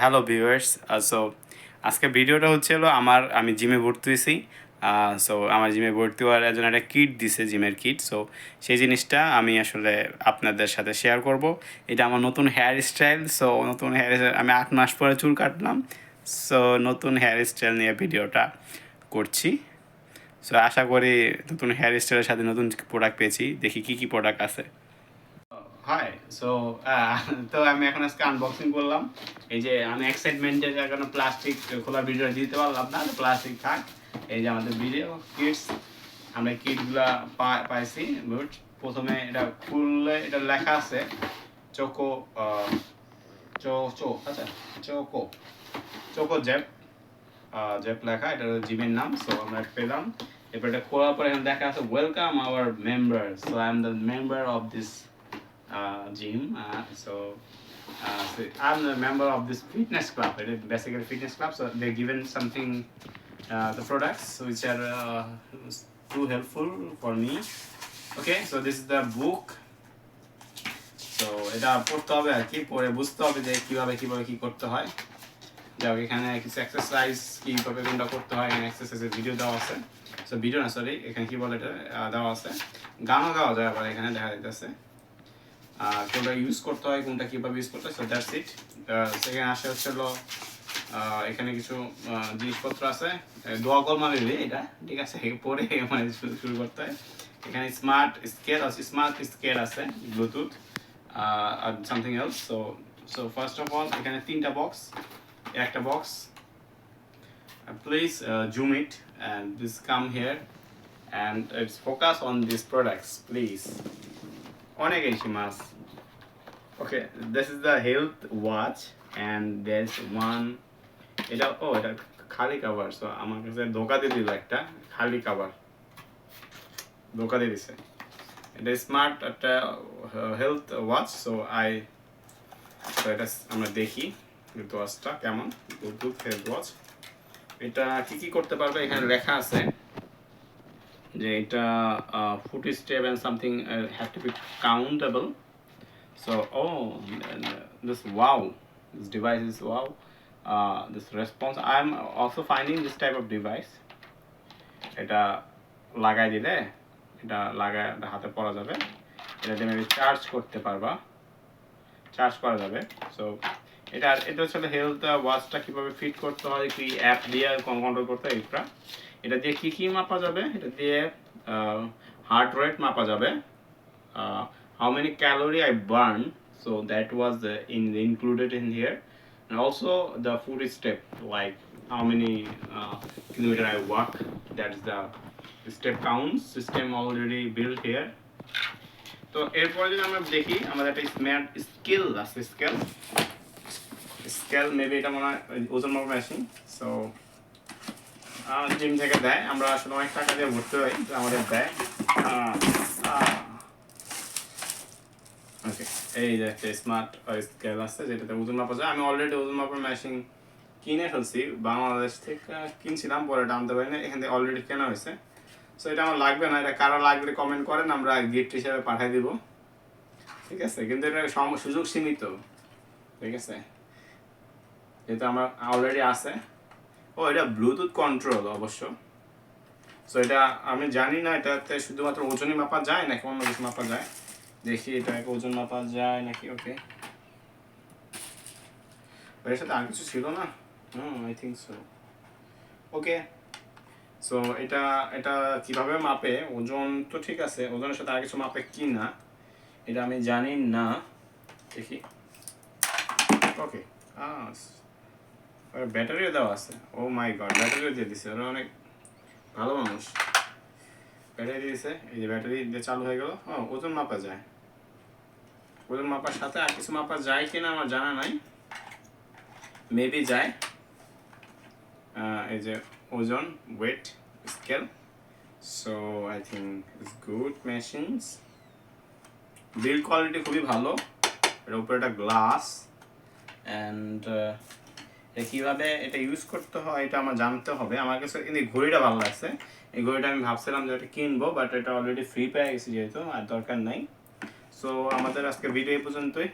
Hello viewers so আজকে ভিডিওটা হচ্ছে হলো আমার, আমি জিমে ভর্তি হয়েছি সো আমার জিমে ভর্তি হওয়ার জন্য একটা কিট দিছে জিমের কিট সো সেই জিনিসটা আমি আসলে আপনাদের সাথে শেয়ার করব। এটা আমার নতুন হেয়ার স্টাইল সো নতুন হেয়ার স্টাইল আমি আট মাস পরে চুল কাটলাম সো নতুন হেয়ার স্টাইল নিয়ে ভিডিওটা করছি। সো আশা করি নতুন হেয়ার স্টাইলের সাথে নতুন প্রোডাক্ট পেয়েছি, দেখি কি কি প্রোডাক্ট আছে। সো তো আমি এখন আজকে আনবক্সিং করলাম। এই যে আমি এক্সাইটমেন্টের কারণে প্লাস্টিক ভিডিও দিতে পারলাম না প্লাস্টিক থাক। এই যে আমাদের ভিডিও কিটস আমরা পাইছি গুড প্রথমে এটা খুললে এটা লেখা আছে চোকো চো চো আচ্ছা চোকো চোকো জেপ। জেপ লেখা, এটা জিমের নাম সো আমরা পেলাম। এরপর এটা খোলার পরে এখানে দেখা আছে welcome our member so I am the member of this gym. Uh, so, uh, so I'm a member of this fitness club. Is basically fitness club. So they're given something, uh, the products which are uh, too helpful for me. Okay, so this is the book. So এটা পড়তে হবে আর কি পড়ে বুঝতে হবে যে কীভাবে কীভাবে কি করতে হয় যাও এখানে কিছু এক্সারসাইজ কীভাবে কোনটা করতে হয় এখানে এক্সারসাইজের ভিডিও দেওয়া আছে সো ভিডিও না সরি এখানে কি বলে এটা দেওয়া আছে গানও গাওয়া যায় আবার এখানে দেখা যাইতেছে কোনটা ইউজ করতে হয়, কোনটা কীভাবে ইউজ করতে হয় সো দ্যাটস ইট সেখানে আসে হচ্ছে হলো এখানে কিছু জিনিসপত্র আছে। দোয়া কল মানে এটা? ঠিক আছে পরে মানে শুরু শুরু করতে হয়। এখানে স্মার্ট স্কেল আছে স্মার্ট স্কেল আছে Bluetooth R something else so so first of all এখানে তিনটা বক্স একটা box please zoom it and this come here and it's focus on this products please Onegai shimasu. Okay, this is the health watch and there's one এটা ও এটা খালি cover so আমার কাছে ধোকা দিয়ে দিল একটা খালি কাভার ধোকা দিয়ে দিছে। এটা স্মার্ট একটা হেলথ ওয়াচ সো আই তো এটা আমরা দেখি হেলথ ওয়াচটা কেমন? ব্লুটুথ হেলথ ওয়াচ এটা কি কি করতে পারবে? এখানে লেখা আছে। যে এটা foot step and something have to be countable so oh this wow this device is wow this response I am also finding this type of device এটা লাগাই দিলে, এটা লাগায় হাতে পরা যাবে। এটা দিয়ে চার্জ করতে পারবা। চার্জ করা যাবে। সো এটা এটা হচ্ছে হেলথ ওয়াচটা কীভাবে ফিট করতে হয় কি অ্যাপ দিয়ে কন্ট্রোল করতে হয় এটা এটা দিয়ে কি কি মাপা যাবে? এটা দিয়ে হার্ট রেট মাপা যাবে। How many calorie I burn so that was in included in here and also the food step like how many uh, kilometer I walk? That is the step counts system already built তো এরপরে যদি আমরা দেখি আমাদের একটা smart scale আছে scale scale maybe এটা মনে হয় ওজন মাপা মেশিন সো জিম থেকে দেয়। আমরা আসলে অনেক টাকা দিয়ে ভর্তি হই আমাদের দেয়। ওকে এই যে একটা স্মার্ট স্কেল আছে, যেটাতে ওজন মাপা যায়। আমি অলরেডি ওজন মাপার মেশিন কিনে ফেলছি, বাংলাদেশ থেকে কিনছিলাম, পরে দামতে পারি না এখান থেকে অলরেডি কেনা হয়েছে। সো এটা আমার লাগবে না, এটা কারও লাগবে কমেন্ট করেন, আমরা গিফট হিসেবে পাঠিয়ে দিব। ঠিক আছে? কিন্তু এটা সুযোগ সীমিত। ঠিক আছে? যেহেতু আমার অলরেডি আছে। ও, এটা ব্লুটুথ কন্ট্রোল অবশ্য। সো এটা আমি জানি না এটাতে শুধুমাত্র ওজনই মাপা যায় নাকি অন্য কিছু মাপা যায়? দেখি এটা ওজন মাপা যায় নাকি ওকে এর সাথে আর কিছু ছিল না? হুম I think so okay so এটা এটা কীভাবে মাপে? ওজন তো ঠিক আছে, ওজনের সাথে আর কিছু মাপে কি না? এটা আমি জানি না। দেখি। ওকে আস ব্যাটারিও দেওয়া আছে। ও মাই গড ব্যাটারিও দিয়ে দিছে। ওরা অনেক ভালো মানুষ। ব্যাটারি দিয়েছে এই যে ব্যাটারি দিয়ে চালু হয়ে গেল। ও, ওজন মাপা যায়। ওজন মাপার সাথে আর কিছু মাপা যায় কিনা আমার জানা নাই। মেবি যায়। এই যে ওজন weight scale so I think it's good machines build quality খুবই ভালো। এর উপরে একটা গ্লাস অ্যান্ড কীভাবে এটা ইউজ করতে হয়, এটা আমার জানতে হবে। আমার কাছে কিন্তু ঘড়িটা ভালো লাগছে। এই ঘড়িটা আমি ভাবছিলাম যে এটা কিনবো বাট এটা অলরেডি ফ্রি পেয়ে গেছি যেহেতু, আর দরকার নাই। সো আমাদের আজকে ভিডিও এই পর্যন্তই।